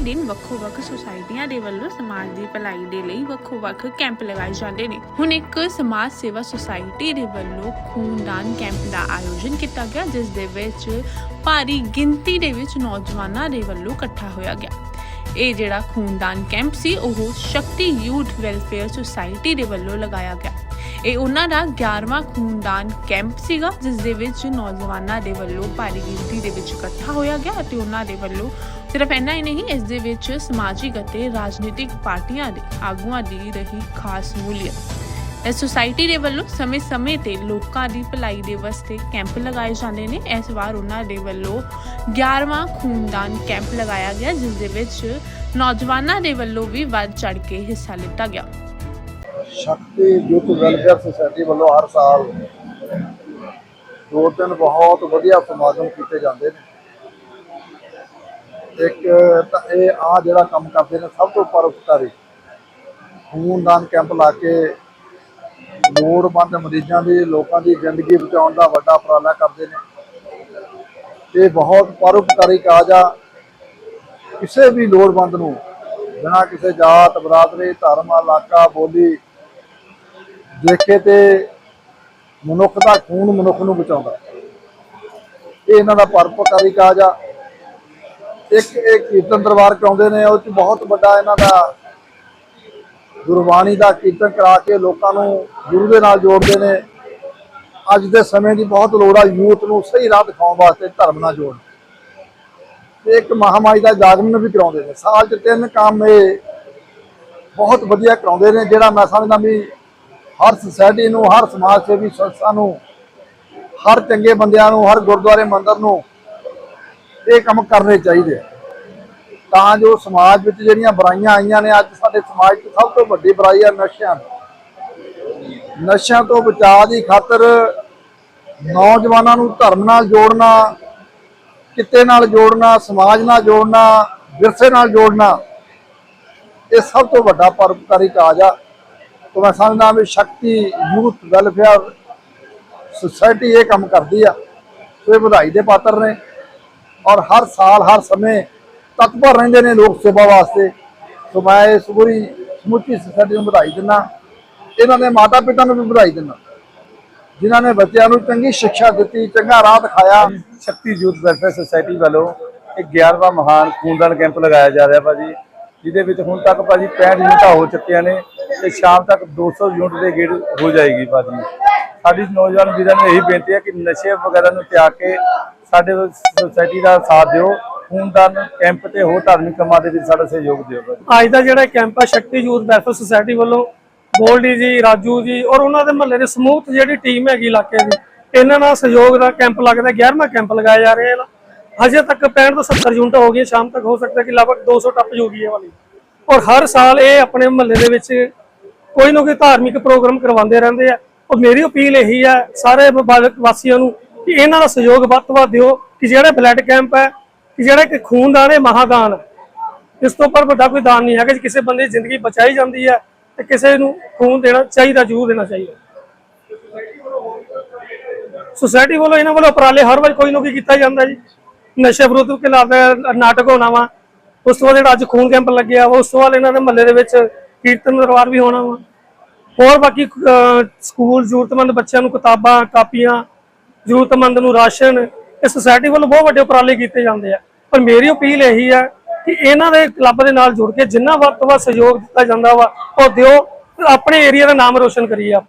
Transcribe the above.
ਵੱਖ-ਵੱਖ ਸੁਸਾਇਟੀਆਂ ਦੇ ਵੱਲੋਂ ਸਮਾਜ ਦੀ ਭਲਾਈ ਦੇ ਲਈ ਵੱਖੋ-ਵੱਖ ਕੈਂਪ ਲਗਾਏ ਜਾਂਦੇ ਨੇ। ਹੁਣ ਇੱਕ ਸਮਾਜ ਸੇਵਾ ਸੁਸਾਇਟੀ ਦੇ ਵੱਲੋਂ ਖੂਨਦਾਨ ਕੈਂਪ ਦਾ ਆਯੋਜਨ ਕੀਤਾ ਗਿਆ, ਜਿਸ ਦੇ ਵਿੱਚ ਭਾਰੀ ਗਿਣਤੀ ਦੇ ਵਿੱਚ ਨੌਜਵਾਨਾਂ ਦੇ ਵੱਲੋਂ ਇਕੱਠਾ ਹੋਇਆ ਗਿਆ। ਇਹ ਜਿਹੜਾ ਖੂਨਦਾਨ ਕੈਂਪ ਸੀ, ਉਹ ਸ਼ਕਤੀ ਯੂਥ ਵੈਲਫੇਅਰ ਸੁਸਾਇਟੀ ਦੇ ਵੱਲੋਂ ਲਗਾਇਆ ਗਿਆ। ਇਹ ਉਹਨਾਂ ਦਾ 11ਵਾਂ ਖੂਨਦਾਨ ਕੈਂਪ ਸੀਗਾ, ਜਿਸ ਦੇ ਵਿੱਚ ਨੌਜਵਾਨਾਂ ਦੇ ਵੱਲੋਂ ਭਾਰੀ ਗਿਣਤੀ ਦੇ ਵਿੱਚ ਇਕੱਠਾ ਹੋਇਆ ਗਿਆ ਅਤੇ ਉਹਨਾਂ ਦੇ ਵੱਲੋਂ ਸਿਰਫ ਇੰਨਾ ਹੀ ਨਹੀਂ, ਇਸ ਦੇ ਵਿੱਚ ਸਮਾਜਿਕ ਅਤੇ ਰਾਜਨੀਤਿਕ ਪਾਰਟੀਆਂ ਦੇ ਆਗੂਆਂ ਦੀ ਰਹੀ ਖਾਸ ਮੂਲੀਅਤ ਇਸ ਸੁਸਾਇਟੀ ਦੇ ਵੱਲੋਂ ਸਮੇਂ-ਸਮੇਂ ਤੇ ਲੋਕਾਂ ਦੀ ਭਲਾਈ ਦੇ ਵਾਸਤੇ ਕੈਂਪ ਲਗਾਏ ਜਾਂਦੇ ਨੇ। ਇਸ ਵਾਰ ਉਹਨਾਂ ਦੇ ਵੱਲੋਂ 11ਵਾਂ ਖੂਨਦਾਨ ਕੈਂਪ ਲਗਾਇਆ ਗਿਆ, ਜਿਸ ਦੇ ਵਿੱਚ ਨੌਜਵਾਨਾਂ ਦੇ ਵੱਲੋਂ ਵੀ ਵੱਧ ਚੜ ਕੇ ਹਿੱਸਾ ਲਿੱਤਾ ਗਿਆ। ਸ਼ਕਤੀ ਯੂਥ ਵੈਲਫੇਅਰ ਸੁਸਾਇਟੀ ਵੱਲੋਂ ਹਰ ਸਾਲ ਦੋ ਦਿਨ ਬਹੁਤ ਵਧੀਆ ਸਮਾਗਮ ਕੀਤੇ ਜਾਂਦੇ ਨੇ। ਇੱਕ ਤਾਂ ਇਹ ਆ ਜਿਹੜਾ ਕੰਮ ਕਰਦੇ ਨੇ ਸਭ ਤੋਂ ਪਰਉਪਕਾਰੀ ਖੂਨਦਾਨ ਕੈਂਪ ਲਾ ਕੇ ਲੋੜਵੰਦ ਮਰੀਜ਼ਾਂ ਦੀ, ਲੋਕਾਂ ਦੀ ਜ਼ਿੰਦਗੀ ਬਚਾਉਣ ਦਾ ਵੱਡਾ ਉਪਰਾਲਾ ਕਰਦੇ ਨੇ। ਇਹ ਬਹੁਤ ਪਰਉਪਕਾਰੀ ਕਾਜ ਆ। ਕਿਸੇ ਵੀ ਲੋੜਵੰਦ ਨੂੰ ਬਿਨਾਂ ਕਿਸੇ ਜਾਤ, ਬਰਾਦਰੀ, ਧਰਮ, ਇਲਾਕਾ, ਬੋਲੀ ਦੇਖੇ ਤੇ ਮਨੁੱਖ ਦਾ ਖੂਨ ਮਨੁੱਖ ਨੂੰ ਬਚਾਉਂਦਾ। ਇਹ ਇਹਨਾਂ ਦਾ ਪਰਪਕਾਰੀ ਕਾਜ ਆ। ਇੱਕ ਇਹ ਕੀਰਤਨ ਦਰਬਾਰ ਕਰਾਉਂਦੇ ਨੇ ਉਹ ਚ ਬਹੁਤ ਵੱਡਾ ਇਹਨਾਂ ਦਾ ਗੁਰਬਾਣੀ ਦਾ ਕੀਰਤਨ ਕਰਾ ਕੇ ਲੋਕਾਂ ਨੂੰ ਗੁਰੂ ਦੇ ਨਾਲ ਜੋੜਦੇ ਨੇ। ਅੱਜ ਦੇ ਸਮੇਂ ਦੀ ਬਹੁਤ ਲੋੜ ਆ ਯੂਥ ਨੂੰ ਸਹੀ ਰਾਹ ਦਿਖਾਉਣ ਵਾਸਤੇ ਧਰਮ ਨਾਲ ਜੋੜਨ। ਤੇ ਇੱਕ ਮਹਾਮਾਈ ਦਾ ਜਾਗਰਣ ਵੀ ਕਰਾਉਂਦੇ ਨੇ। ਸਾਲ 'ਚ ਤਿੰਨ ਕੰਮ ਇਹ ਬਹੁਤ ਵਧੀਆ ਕਰਾਉਂਦੇ ਨੇ, ਜਿਹੜਾ ਮੈਂ ਸਮਝਦਾ ਵੀ ਹਰ ਸੁਸਾਇਟੀ ਨੂੰ, ਹਰ ਸਮਾਜ ਸੇਵੀ ਸੰਸਥਾ ਨੂੰ, ਹਰ ਚੰਗੇ ਬੰਦਿਆਂ ਨੂੰ, ਹਰ ਗੁਰਦੁਆਰੇ ਮੰਦਰ ਨੂੰ ਇਹ ਕੰਮ ਕਰਨੇ ਚਾਹੀਦੇ ਤਾਂ ਜੋ ਸਮਾਜ ਵਿੱਚ ਜਿਹੜੀਆਂ ਬੁਰਾਈਆਂ ਆਈਆਂ ਨੇ, ਅੱਜ ਸਾਡੇ ਸਮਾਜ 'ਚ ਸਭ ਤੋਂ ਵੱਡੀ ਬੁਰਾਈ ਆ ਨਸ਼ਿਆਂ ਦੀ। ਨਸ਼ਿਆਂ ਤੋਂ ਬਚਾਅ ਦੀ ਖਾਤਰ ਨੌਜਵਾਨਾਂ ਨੂੰ ਧਰਮ ਨਾਲ ਜੋੜਨਾ, ਕਿੱਤੇ ਨਾਲ ਜੋੜਨਾ, ਸਮਾਜ ਨਾਲ ਜੋੜਨਾ, ਵਿਰਸੇ ਨਾਲ ਜੋੜਨਾ, ਇਹ ਸਭ ਤੋਂ ਵੱਡਾ ਪਰਉਪਕਾਰੀ ਕਾਜ ਆ। ਤੋਂ ਮੈਂ ਸਮਝਦਾ ਵੀ ਸ਼ਕਤੀ, ਯੂਥ, ਵੈਲਫੇਅਰ, ਸੁਸਾਇਟੀ ਇਹ ਕੰਮ ਕਰਦੀ ਆ। ਸੋ ਇਹ ਵਧਾਈ ਦੇ ਪਾਤਰ ਨੇ। ਔਰ ਹਰ ਸਾਲ, ਹਰ ਸਮੇਂ ਤਤਪਰ ਰਹਿੰਦੇ ਨੇ ਲੋਕ ਸੇਵਾ ਵਾਸਤੇ। ਸੋ ਮੈਂ ਇਸ ਪੂਰੀ ਸਮੁੱਚੀ ਸੁਸਾਇਟੀ ਨੂੰ ਵਧਾਈ ਦਿੰਦਾ। ਇਹਨਾਂ ਦੇ ਮਾਤਾ ਪਿਤਾ ਨੂੰ ਵੀ ਵਧਾਈ ਦਿੰਦਾ। ਜਿਨ੍ਹਾਂ ਨੇ ਬੱਚਿਆਂ ਨੂੰ ਚੰਗੀ ਸਿੱਖਿਆ ਦਿੱਤੀ, ਚੰਗਾ ਰਾਹ ਦਿਖਾਇਆ। ਸ਼ਕਤੀ ਯੂਥ ਵੈਲਫੇਅਰ ਸੁਸਾਇਟੀ ਵੱਲੋਂ ਇੱਕ 11ਵਾਂ ਮਹਾਨ ਖੂਨਦਾਨ ਕੈਂਪ ਲਗਾਇਆ ਜਾ ਰਿਹਾ ਭਾਜੀ, ਜਿਹਦੇ ਵਿੱਚ ਹੁਣ ਤੱਕ ਭਾਜੀ 65 ਯੂਨਿਟਾਂ ਹੋ ਚੁੱਕੀਆਂ ਨੇ ਤੇ ਸ਼ਾਮ ਤੱਕ 200 ਯੂਨਿਟ ਦੇ ਗੇੜ ਹੋ ਜਾਏਗੀ ਭਾਜੀ। ਸਾਡੀ ਨੌਜਵਾਨ ਵੀਰਾਂ ਨੂੰ ਇਹੀ ਬੇਨਤੀ ਹੈ ਕਿ ਨਸ਼ੇ ਵਗੈਰਾ ਨੂੰ ਤਿਆਗ ਕੇ ਸਾਡੇ ਸੁਸਾਇਟੀ ਦਾ ਸਾਥ ਦਿਓ, ਖੂਨਦਾਨ ਕੈਂਪ ਤੇ ਹੋਰ ਧਾਰਮਿਕ ਕੰਮਾਂ ਦੇ ਵਿੱਚ ਸਾਡਾ ਸਹਿਯੋਗ ਦਿਓ ਅੱਜ ਦਾ ਜਿਹੜਾ ਕੈਂਪ ਹੈ ਸ਼ਕਤੀ ਯੂਥ ਵੈਲਫੇਅਰ ਸੁਸਾਇਟੀ ਵੱਲੋਂ ਗੋਲਡੀ ਜੀ, ਰਾਜੂ ਜੀ ਔਰ ਉਹਨਾਂ ਦੇ ਮਹੱਲੇ ਦੇ ਸਮੂਹ ਜਿਹੜੀ ਟੀਮ ਹੈਗੀ ਇਲਾਕੇ ਦੀ, ਇਹਨਾਂ ਨਾਲ ਸਹਿਯੋਗ ਦਾ ਕੈਂਪ ਲੱਗਦਾ 11ਵਾਂ ਕੈਂਪ ਲਗਾਇਆ ਜਾ ਰਿਹਾ ਹੈ ਹਜੇ ਤੱਕ 65 ਤੋਂ 70 ਯੂਨਿਟ ਹੋ ਗਈਆਂ, ਸ਼ਾਮ ਤੱਕ ਹੋ ਸਕਦਾ ਕਿ ਲਗਭਗ 200 ਟੱਪ ਜੂਗੀ ਇਹ ਵਾਲੀ। ਔਰ ਹਰ ਸਾਲ ਇਹ ਆਪਣੇ ਮਹੱਲੇ ਦੇ ਵਿੱਚ ਕੋਈ ਨਾ ਕੋਈ ਧਾਰਮਿਕ ਪ੍ਰੋਗਰਾਮ ਕਰਵਾਉਂਦੇ ਰਹਿੰਦੇ ਆ। ਔਰ ਮੇਰੀ ਅਪੀਲ ਇਹੀ ਹੈ ਸਾਰੇ ਵਪਾਰਕ ਵਾਸੀਆਂ ਨੂੰ ਕਿ ਇਹਨਾਂ ਦਾ ਸਹਿਯੋਗ ਵੱਧ ਤੋਂ ਵੱਧ ਦਿਓ ਕਿ ਜਿਹੜਾ ਬਲੱਡ ਕੈਂਪ ਹੈ, ਕਿ ਜਿਹੜਾ ਕਿ ਖੂਨਦਾਨ ਹੈ, ਮਹਾਦਾਨ ਹੈ। ਇਸ ਤੋਂ ਉੱਪਰ ਵੱਡਾ ਕੋਈ ਦਾਨ ਨਹੀਂ ਹੈਗਾ ਜੇ, ਕਿਸੇ ਬੰਦੇ ਦੀ ਜ਼ਿੰਦਗੀ ਬਚਾਈ ਜਾਂਦੀ ਹੈ ਤੇ ਕਿਸੇ ਨੂੰ ਖੂਨ ਦੇਣਾ ਚਾਹੀਦਾ, ਜ਼ਰੂਰ ਦੇਣਾ ਚਾਹੀਦਾ। ਸੋਸਾਇਟੀ ਵੱਲੋਂ ਇਹਨਾਂ ਵੱਲੋਂ ਉਪਰਾਲੇ ਹਰ ਵਾਰ ਕੋਈ ਨਾ ਕੋਈ ਕੀਤਾ ਜਾਂਦਾ ਜੀ। ਨਸ਼ੇ ਵਿਰੁੱਧ ਕੇ ਨਾਟਕ ਹੋਣਾ ਵਾ। ਉਸ ਤੋਂ ਬਾਅਦ ਜਿਹੜਾ ਅੱਜ ਖੂਨ ਕੈਂਪ ਲੱਗਿਆ ਵਾ, ਉਸ ਤੋਂ ਬਾਅਦ ਇਹਨਾਂ ਦੇ ਮਹੱਲੇ ਦੇ ਵਿੱਚ ਕੀਰਤਨ ਦਰਬਾਰ ਵੀ ਹੋਣਾ ਵਾ। ਹੋਰ ਬਾਕੀ ਸਕੂਲ ਜ਼ਰੂਰਤਮੰਦ ਬੱਚਿਆਂ ਨੂੰ ਕਿਤਾਬਾਂ, ਕਾਪੀਆਂ ਜ਼ਰੂਰਤਮੰਦ ਨੂੰ ਰਾਸ਼ਨ, ਇਹ ਸੁਸਾਇਟੀ ਵੱਲੋਂ ਬਹੁਤ ਵੱਡੇ ਉਪਰਾਲੇ ਕੀਤੇ ਜਾਂਦੇ ਆ। ਪਰ ਮੇਰੀ ਅਪੀਲ ਇਹੀ ਹੈ ਕਿ ਇਹਨਾਂ ਦੇ ਕਲੱਬ ਦੇ ਨਾਲ ਜੁੜ ਕੇ ਜਿੰਨਾ ਵੱਧ ਤੋਂ ਵੱਧ ਸਹਿਯੋਗ ਦਿੱਤਾ ਜਾਂਦਾ ਵਾ, ਉਹ ਦਿਓ, ਆਪਣੇ ਏਰੀਆ ਦਾ ਨਾਮ ਰੋਸ਼ਨ ਕਰੀਏ ਆਪ।